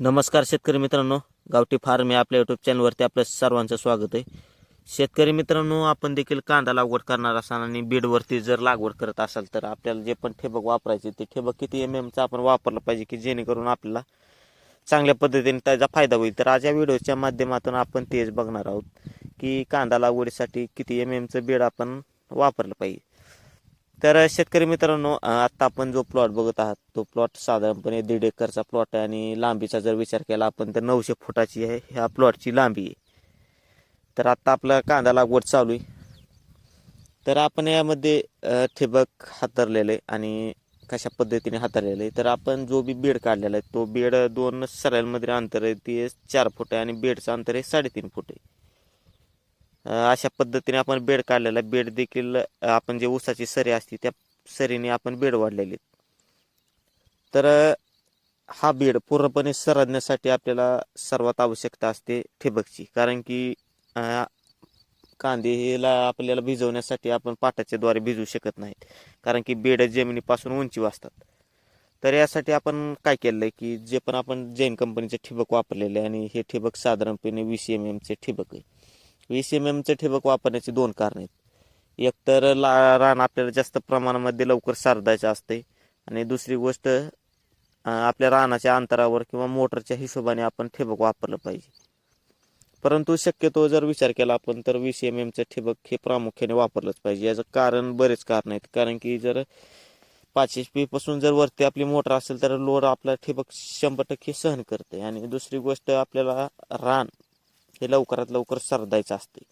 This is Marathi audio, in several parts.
नमस्कार शेतकरी मित्रांनो. गावठी फार्म या आपल्या यूट्यूब चॅनलवरती आपलं सर्वांचं स्वागत आहे. शेतकरी मित्रांनो आपण देखील कांदा लागवड करणार असाल आणि बीडवरती जर लागवड करत असाल तर आपल्याला जे पण ठिबक वापरायचे ते ठिबक किती एम एमचा आपण वापरलं पाहिजे की जेणेकरून आपल्याला चांगल्या पद्धतीने त्याचा फायदा होईल. तर आज या व्हिडिओच्या माध्यमातून आपण तेच बघणार आहोत की कांदा लागवडीसाठी किती एम एमचं बीड आपण वापरलं पाहिजे. तर शेतकरी मित्रांनो आत्ता आपण जो प्लॉट बघत आहात तो प्लॉट साधारणपणे दीड एकरचा प्लॉट आहे आणि लांबीचा जर विचार केला आपण तर नऊशे फुटाची आहे. ह्या प्लॉटची लांबी आहे. तर आत्ता आपला कांदा लागवड चालू आहे. तर आपण यामध्ये ठिबक हातरलेलं आहे आणि कशा पद्धतीने हातरलेलं आहे. तर आपण जो बी बेड काढलेला आहे तो बेड दोन सरांमध्ये अंतर आहे ते चार फूट आहे आणि बेडचं अंतर आहे साडेतीन फूट आहे. अशा पद्धतीने आपण बेड काढलेला बेड देखील आपण जे ऊसाची सरी असते त्या सरीने आपण बेड वाढलेले आहेत. तर हा बेड पूर्णपणे सरदण्यासाठी आपल्याला सर्वात आवश्यकता असते ठिबकची. कारण की कांदे हेला आपल्याला भिजवण्यासाठी आपण पाटाच्या द्वारे भिजवू शकत नाहीत. कारण की बेड जमिनीपासून उंची वाचतात तर यासाठी आपण काय केलं आहे की जे पण आपण जैन कंपनीचे ठिबक वापरलेले आणि हे ठिबक साधारणपणे वीस एम एमचे ठिबक आहे. वीस एम एमचे ठिबक वापरण्याची दोन कारणं आहेत. एक तर ला रान आपल्याला जास्त प्रमाणामध्ये लवकर सारदायचे असते. आणि दुसरी गोष्ट आपल्या रानाच्या अंतरावर किंवा मोटरच्या हिशोबाने आपण ठिबक वापरलं पाहिजे. परंतु शक्यतो जर विचार केला आपण तर वीस एम एमचं ठिबक हे प्रामुख्याने वापरलंच पाहिजे. याचं कारण बरेच कारण आहेत. कारण की जर पाच एच पी पासून जर वरती आपली मोटर असेल तर लोड आपला ठिबक शंभर टक्के सहन करते आणि दुसरी गोष्ट आपल्याला रान हे लवकरात लवकर सरदायचं असते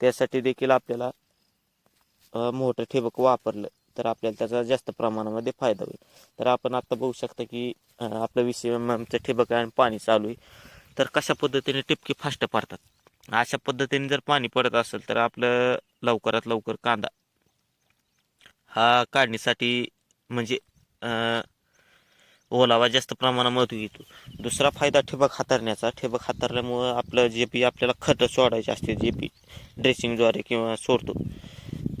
त्यासाठी देखील आपल्याला मोठं ठिबक वापरलं तर आपल्याला त्याचा जास्त प्रमाणामध्ये फायदा होईल. तर आपण आता बघू शकता की आपलं वीस एम एमचं ठिबक आहे आणि पाणी चालू आहे. तर कशा पद्धतीने टिपके फास्ट पडतात? अशा पद्धतीने जर पाणी पडत असेल तर आपलं लवकरात लवकर कांदा हा काढणीसाठी म्हणजे ओलावा जास्त प्रमाणामध्ये येतो दुसरा फायदा ठिबक हातरण्याचा ठिबक हातरल्यामुळं आपलं जे बी आपल्याला खतं सोडायचे असते जे बी ड्रेसिंगद्वारे किंवा सोडतो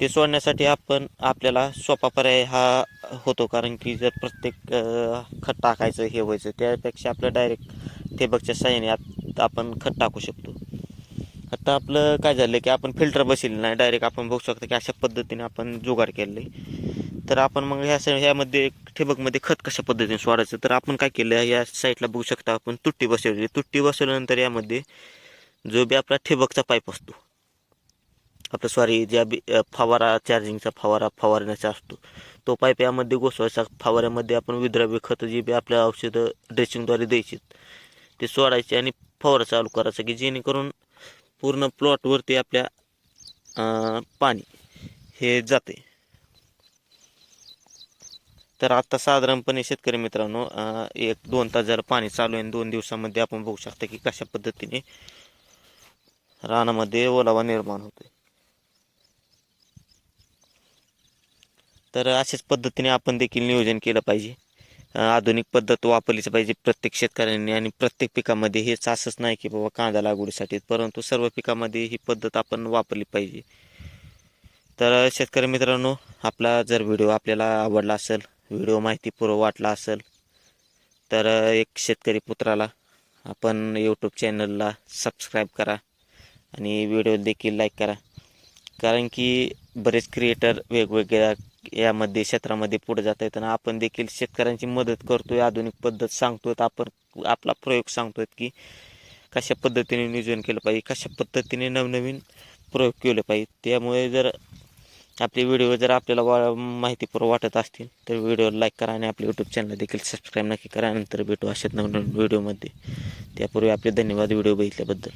ते सोडण्यासाठी आपण आपल्याला सोपा पर्याय हा होतो. कारण की जर प्रत्येक खत टाकायचं हे व्हायचं त्यापेक्षा आपलं डायरेक्ट ठिबकच्या साह्याने आत आपण खत टाकू शकतो. आता आपलं काय झालं की आपण फिल्टर बसेल नाही. डायरेक्ट आपण बघू शकतो की अशा पद्धतीने आपण जुगाड केलं तर आपण मग ह्या सा- ह्यामध्ये ठिबकमध्ये खत कशा पद्धतीने सोडायचं? तर आपण काय केलं या साईडला बघू शकता आपण तुट्टी बसवली तुट्टी बसवल्यानंतर यामध्ये जो बी आपला ठिबकचा पाईप असतो आपलं सॉरी ज्या बी फवारा चार्जिंगचा फवारा फवारण्याचा असतो तो पाईप यामध्ये घोसवायचा. फवाऱ्यामध्ये आपण विद्राव्य खतं जी बी आपल्या औषधं ड्रेसिंगद्वारे द्यायची ते सोडायचे आणि फवारा चालू करायचा की जेणेकरून पूर्ण प्लॉटवरती आपल्या पाणी हे जाते. तर आता साधारणपणे शेतकरी मित्रांनो एक दोन तास जर पाणी चालू आहे आणि दोन दिवसामध्ये आपण बघू शकता की कशा पद्धतीने रानामध्ये ओलावा निर्माण होतोय. तर अशाच पद्धतीने आपण देखील नियोजन केलं पाहिजे. आधुनिक पद्धत वापरलीच पाहिजे प्रत्येक शेतकऱ्यांनी आणि प्रत्येक पिकामध्ये हेच असंच नाही की बाबा कांदा लागवडीसाठी परंतु सर्व पिकामध्ये ही पद्धत आपण वापरली पाहिजे. तर शेतकरी मित्रांनो आपला जर व्हिडिओ आपल्याला आवडला असेल व्हिडिओ माहितीपूर्व वाटला असेल तर एक शेतकरी पुत्राला आपण यूट्यूब चॅनलला सबस्क्राईब करा आणि व्हिडिओ देखील लाईक करा. कारण की बरेच क्रिएटर वेगवेगळ्या यामध्ये क्षेत्रामध्ये पुढे जात आहेत आणि आपण देखील शेतकऱ्यांची मदत करतो आहे आधुनिक पद्धत सांगतो आहेत आपण आपला प्रयोग सांगतो आहेत की कशा पद्धतीने नियोजन केलं पाहिजे कशा पद्धतीने नवनवीन प्रयोग केले पाहिजे. त्यामुळे जर आपले व्हिडिओ जर आपल्याला वा माहितीपूर्व वाटत असतील तर व्हिडिओ लाईक करा आणि आपल्या यूट्यूब चॅनल देखील सबस्क्राईब नक्की करा. नंतर भेटू अशाच नवीन व्हिडिओमध्ये. त्यापूर्वी आपले धन्यवाद व्हिडिओ बघितल्याबद्दल.